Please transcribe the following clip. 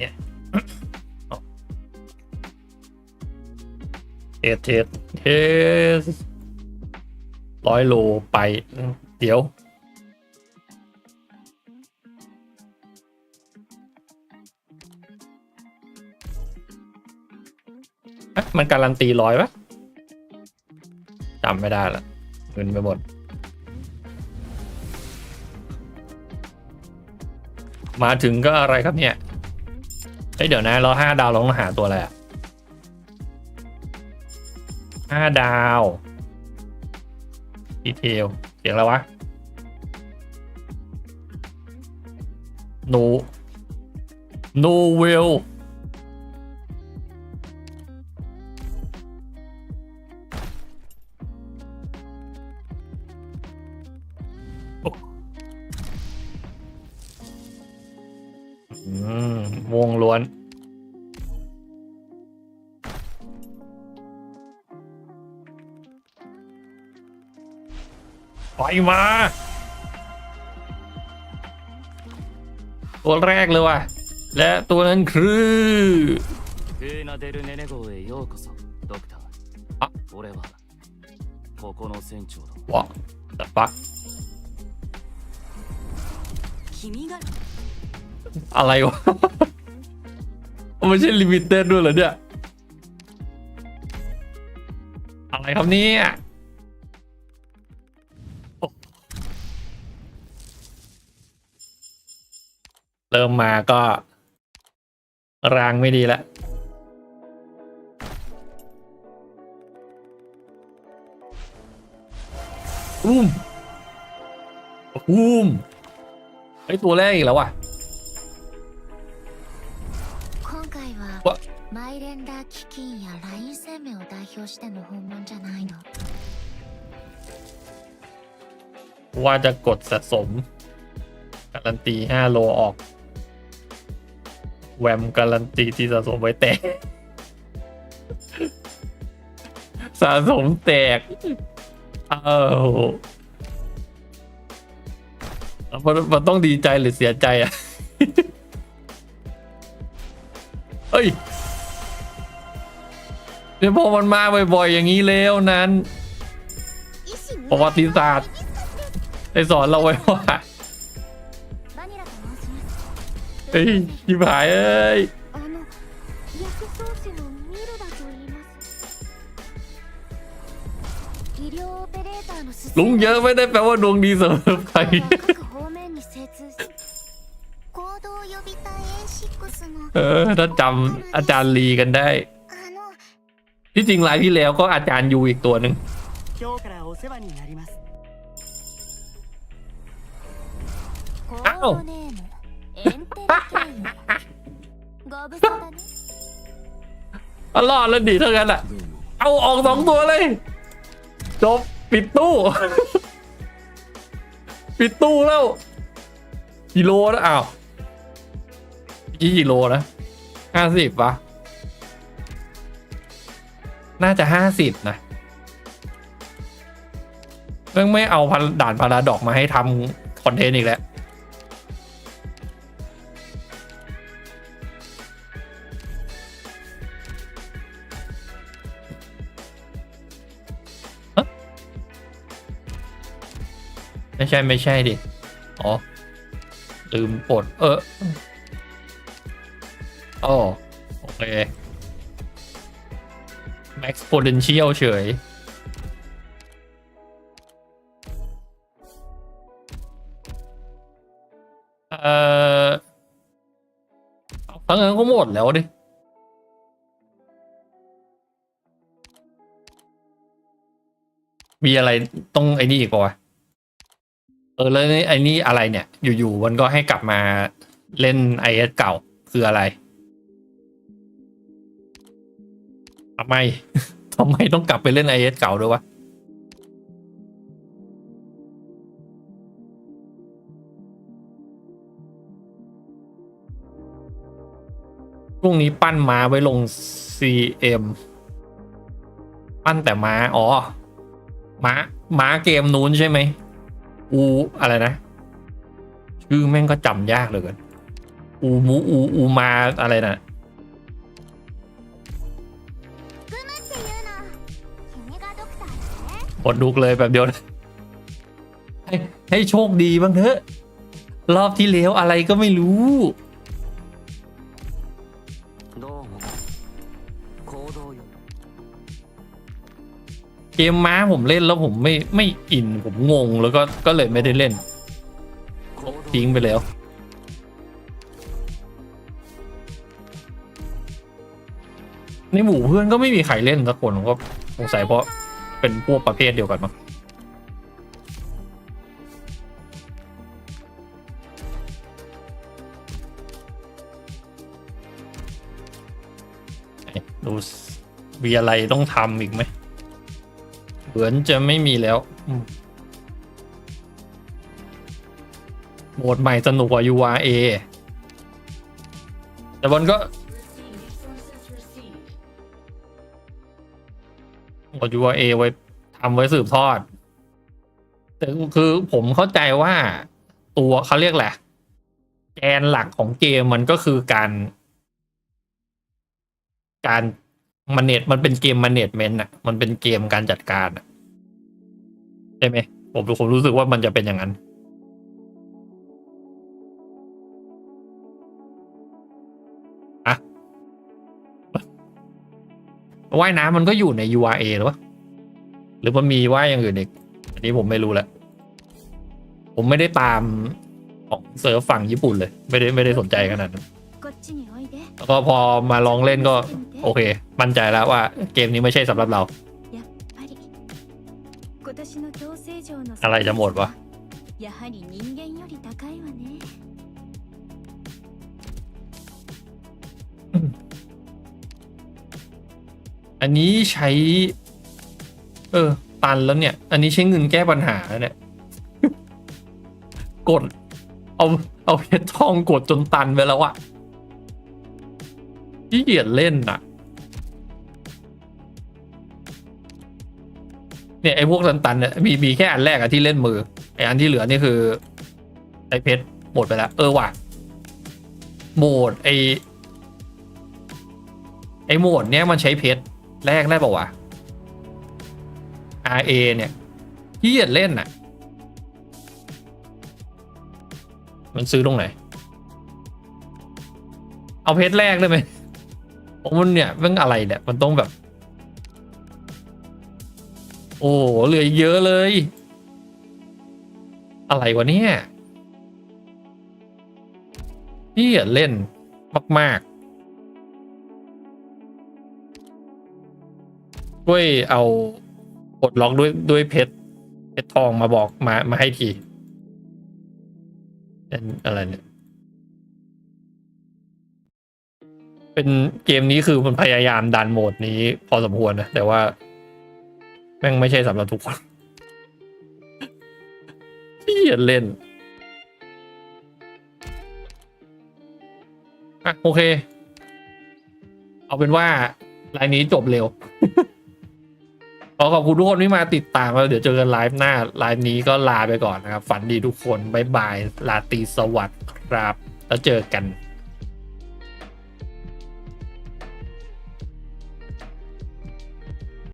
เนี่ยเทสเทสเทสร้อยโลไป เดี๋ยว มันการันตีร้อยปะจำไม่ได้ละเงินไปหมดมาถึงก็อะไรครับเนี่ย เฮ้ยเดี๋ยวนะเราห้าดาวเราต้องหาตัวอะไรอะห้าดาวดีเทลเสียงอะไรวะ no no will อื วงล้วน ไปมา ตัวแรกเลยว่ะ และตัวนั้นคือว้าแต่ปัก君が อะไรวะ ไม่ใช่ลิมิเต็ดด้วยเหรอเนี่ย อะไรครับเนี่ยเริ่มมาก็ รางไม่ดีแล้วอุ้มอุ้มไอตัวแรกอีกแล้วว่ะ 回はわマイレンダー基金やライン生命を代表しての訪問じゃないの ว่าจะกดสะสม การันตี 5 โลออก แวมการันตีที่สะสมไว้แตก สะสมแตก เอ้ามันมันต้องดีใจหรือเสียใจอ่ะ ยเดี๋ยวพอมันมาบ่อยๆอย่างนี้แล้วนั้นประวัติศาสตร์ได้สอนเราไว้ว่าเฮ้ยยิบหายเอ้ยลุงเยอะไม่ได้แปลว่าดวงดีเสมอไป เออถ้าจำอาจารย์ลีกันได้ ที่จริงรายที่แล้วก็อาจารย์ยูอีกตัวหนึ่งอ้าวรอดแล้วดีเท่านั้นแหละเอาออกสองตัวเลย จบ ปิดตู้ ปิดตู้แล้วกิโลแล้วอ้าว กี่กิโลนะห้าสิบปะน่าจะห้าสิบนะเพิ่งไม่เอาพันด่านพาราดอกมาให้ทำคอนเทนต์อีกแล้ว ไม่ใช่ ไม่ใช่ดิ อ๋อ ลืมปลดเออ อ๋อโอเค max potential เฉยเอ่อทั้งนั้นก็หมดแล้วดิมีอะไรต้องไอ้นี่อีกปะวะเออแล้วไอ้นี่อะไรเนี่ย อยู่ๆมันก็ให้กลับมาเล่นไอเอสเก่าคืออะไร ทำไมทำไมต้องกลับไปเล่นไอเอสเก่าด้วยวะพรุ่งนี้ปั้นม้าไว้ลง CM ปั้นแต่ม้า อ๋อ ม้า ม้าเกมนู้นใช่ไหม อู อะไรนะ ชื่อแม่งก็จำยากเหลยกันอูมูอูอูมาอะไรน่ะ อดดุกเลยแบบเดียวให้ให้โชคดีบ้างเถอะ รอบที่เลี้ยวอะไรก็ไม่รู้เกมม้าผมเล่นแล้วผมไม่ไม่อินผมงงแล้วก็ก็เลยไม่ได้เล่นทิ้งไปแล้วในหมู่เพื่อนก็ไม่มีใครเล่นสักคนก็สงสัยเพราะ เป็นพวกประเภทเดียวกันมั้งดูมีอะไรต้องทำอีกไหม เหมือนจะไม่มีแล้วโหมดใหม่สนุกกว่า URA แต่มันก็ หมด URA ไว้ทำไว้สืบทอด แต่คือผมเข้าใจว่าตัวเขาเรียกแหละ แกนหลักของเกมมันก็คือการ การมันเนตมันเป็นเกมมันเนตเมนต์อะ มันเป็นเกมการจัดการอะใช่ไหมผมผมรู้สึกว่ามันจะเป็นอย่างนั้น ว่ายน้ำมันก็อยู่ใน URA หรือวะหรือมันมีว่ายอย่างอื่นอีกอันนี้ผมไม่รู้ละผมไม่ได้ตามของเซิร์ฟฝั่งญี่ปุ่นเลย ไม่ได้ไม่ได้สนใจขนาดนั้นแล้วก็พอมาลองเล่นก็ โอเค มั่นใจแล้วว่าเกมนี้ไม่ใช่สำหรับเรา อะไรจะหมดวะ อันนี้ใช้ เออ ตันแล้วเนี่ย อันนี้ใช้เงินแก้ปัญหาเนี่ย กด เอา เอาเพชรทองกดจนตันไปแล้วอะที่เกียดเล่นอะเนี่ยไอ้พวกตันๆเนี่ยมีมีแค่อันแรกอะที่เล่นมือไอ้อันที่เหลือนี่คือไอ้เพชรหมดไปแล้ว เออว่ะโหมดไอ้ไอ้โหมดเนี้ยมันใช้เพชร แรกได้ป่าวะ RA เนี่ยที่เล่นน่ะมันซื้อตรงไหน เอาเพชรแรกได้ไหมผมมันเนี่ยเรื่องอะไรเนี่ย มันต้องแบบ โอ้เหลือเยอะเลย อะไรวะเนี่ยที่เล่นมาก ๆ ช่วยเอากดล็อกด้วยด้วยเพชรเพชรทองมาบอกมามาให้ทีเป็นอะไรเนี่ย เป็นเกมนี้คือมันพยายามดันโหมดนี้พอสมควรนะ แต่ว่า แม่งไม่ใช่สำหรับทุกคนที่เล่นอะโอเค เอาเป็นว่าไลน์นี้จบเร็ว ขอขอบคุณทุกคนที่มาติดตามแล้วเดี๋ยวเจอกันไลฟ์หน้าไลฟ์นี้ก็ลาไปก่อนนะครับ ฝันดีทุกคน บ๊ายบาย ลาตีสวัสดิ์ครับ แล้วเจอกัน